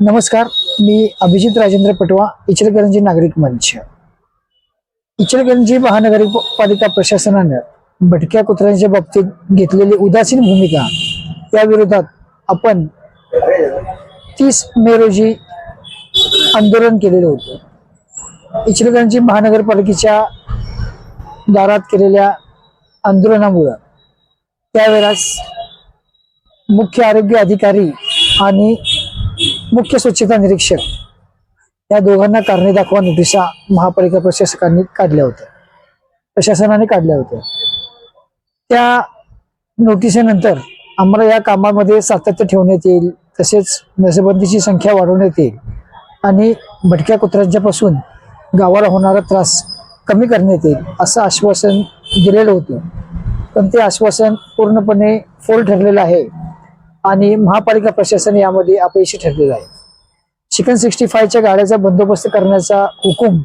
नमस्कार मी अभिजित राजेंद्र पटवा इचलकरंजी नागरिक मंच. इचलकरंजी महानगरपालिका प्रशासनानं भटक्या कुत्र्यांच्या बाबतीत घेतलेली उदासीन भूमिका या विरोधात आपण तीस मे रोजी आंदोलन केलेलं होतं. इचलकरंजी महानगरपालिकेच्या दारात केलेल्या आंदोलनामुळं त्यावेळेस मुख्य आरोग्य अधिकारी आणि मुख्य स्वच्छता निरीक्षक. या दोघांना कारणे दाखवा नोटिसा महापालिका प्रशासकांनी काढल्या होत्या. प्रशासनाने काढल्या होत्या. त्या नोटिसेनंतर आम्हाला या कामामध्ये सातत्य ठेवण्यात येईल तसेच नसबंदीची संख्या वाढवण्यात येईल आणि भटक्या कुत्र्यांच्यापासून गावाला होणारा त्रास कमी करण्यात येईल असं आश्वासन दिलेलं होतं. पण ते आश्वासन पूर्णपणे फोल ठरलेलं आहे. आणि महापालिका प्रशासन यामध्ये अपयशी ठरलेलं आहे. चिकन सिक्स्टी फायच्या गाड्याचा बंदोबस्त करण्याचा हुकूम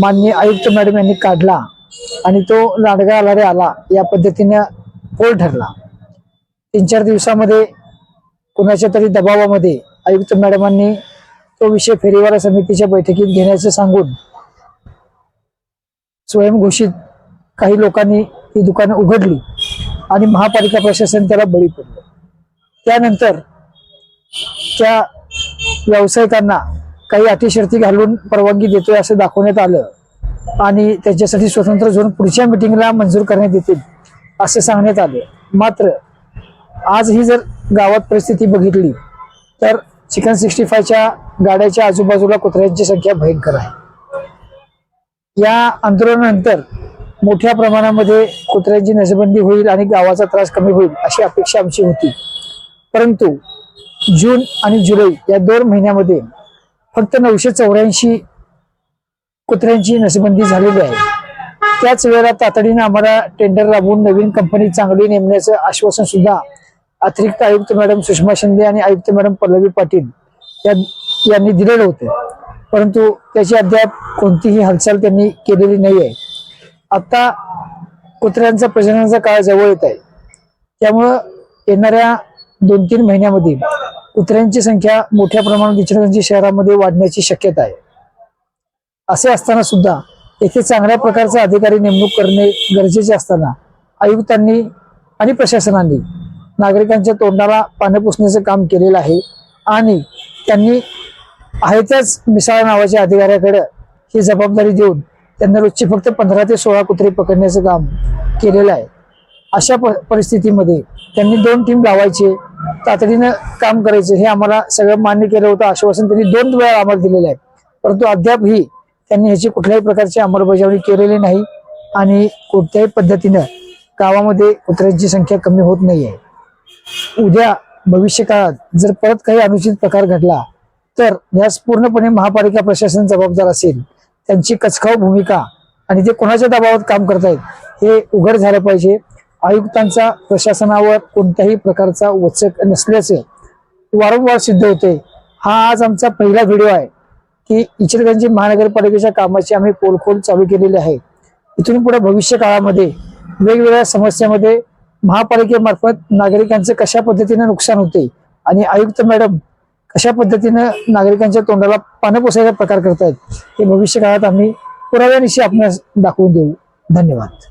माननीय आयुक्त मॅडम यांनी काढला आणि तो लाडगा आला रे आला या पद्धतीने फोल ठरला. तीन चार दिवसामध्ये कुणाच्या तरी दबावामध्ये आयुक्त मॅडमांनी तो विषय फेरीवाला समितीच्या बैठकीत घेण्याचं सांगून स्वयंघोषित काही लोकांनी ही दुकानं उघडली आणि महापालिका प्रशासन त्याला बळी पडलं. त्यानंतर त्या व्यावसायिकांना काही अटीशर्ती घालून परवानगी देतोय असं दाखवण्यात आलं आणि त्याच्यासाठी स्वतंत्र झोन पुढच्या मिटिंगला मंजूर करण्यात येतील असं सांगण्यात आलं. मात्र आज ही जर गावात परिस्थिती बघितली तर चिकन सिक्स्टी फायच्या गाड्याच्या आजूबाजूला कुत्र्यांची संख्या भयंकर आहे. या आंदोलनानंतर मोठ्या प्रमाणामध्ये कुत्र्यांची नसबंदी होईल आणि गावाचा त्रास कमी होईल अशी अपेक्षा आमची होती. परंतु जून आणि जुलै या दोन महिन्यामध्ये फक्त नऊशे चौऱ्याऐंशी कुत्र्यांची नसबंदी झालेली आहे. त्याच वेळेला तातडीने आम्हाला टेंडर राबवून नवीन कंपनी चांगली नेमण्याचं आश्वासन सुद्धा अतिरिक्त आयुक्त मॅडम सुषमा शिंदे आणि आयुक्त मॅडम पल्लवी पाटील या यांनी दिलेलं होतं. परंतु त्याची अद्याप कोणतीही हालचाल त्यांनी केलेली नाही आहे आता कुत्र्यांचा प्रजननाचा काळ जवळ येत आहे. त्यामुळं येणाऱ्या दोन तीन महिन्यामध्ये कुत्र्यांची संख्या मोठ्या प्रमाणात इचलकरंजी शहरामध्ये वाढण्याची शक्यता आहे. असे असताना सुद्धा येथे चांगल्या प्रकारचा अधिकारी नेमणूक करणे गरजेचे असताना आयुक्तांनी आणि प्रशासनाने नागरिकांच्या तोंडाला पानं पुसण्याचं काम केलेलं आहे आणि त्यांनी आहे त्याच मिसाळ नावाच्या अधिकाऱ्याकडे ही जबाबदारी देऊन त्यांना रोजची फक्त पंधरा ते सोळा कुत्रे पकडण्याचं काम केलेलं आहे. अशा प परिस्थितीमध्ये त्यांनी दोन टीम लावायचे तातडीनं काम करायचं हे आम्हाला सगळं मान्य केलं होतं आश्वासन त्यांनी दोन वेळा आम्हाला दिलेलं आहे. परंतु अद्यापही त्यांनी ह्याची कुठल्याही प्रकारची अंमलबजावणी केलेली नाही आणि कोणत्याही पद्धतीनं गावामध्ये कुत्र्यांची संख्या कमी होत नाही आहे. उद्या भविष्यकाळात जर परत काही अनुचित प्रकार घडला तर यास पूर्णपणे महापालिका प्रशासन जबाबदार असेल. त्यांची कचखाव भूमिका आणि ते कोणाच्या दबावात काम करतायत हे उघड झालं पाहिजे. आयुक्तांचा प्रशासनावर कोणत्याही प्रकारचा वचक नसल्याचे वारंवार सिद्ध होते हा आज आमचा पहिला व्हिडिओ आहे की इचलकरंजी महानगरपालिकेच्या कामाची आम्ही पोलखोल चालू केलेली आहे. इथून पुढे भविष्य काळामध्ये वेगवेगळ्या समस्यामध्ये महापालिकेमार्फत नागरिकांचं कशा पद्धतीने नुकसान होते आणि आयुक्त मॅडम कशा पद्धतीनं नागरिकांच्या तोंडाला पानं पोसायचा प्रकार करतायत हे भविष्य काळात आम्ही पुराव्यानिशी आपणास दाखवून देऊ. धन्यवाद.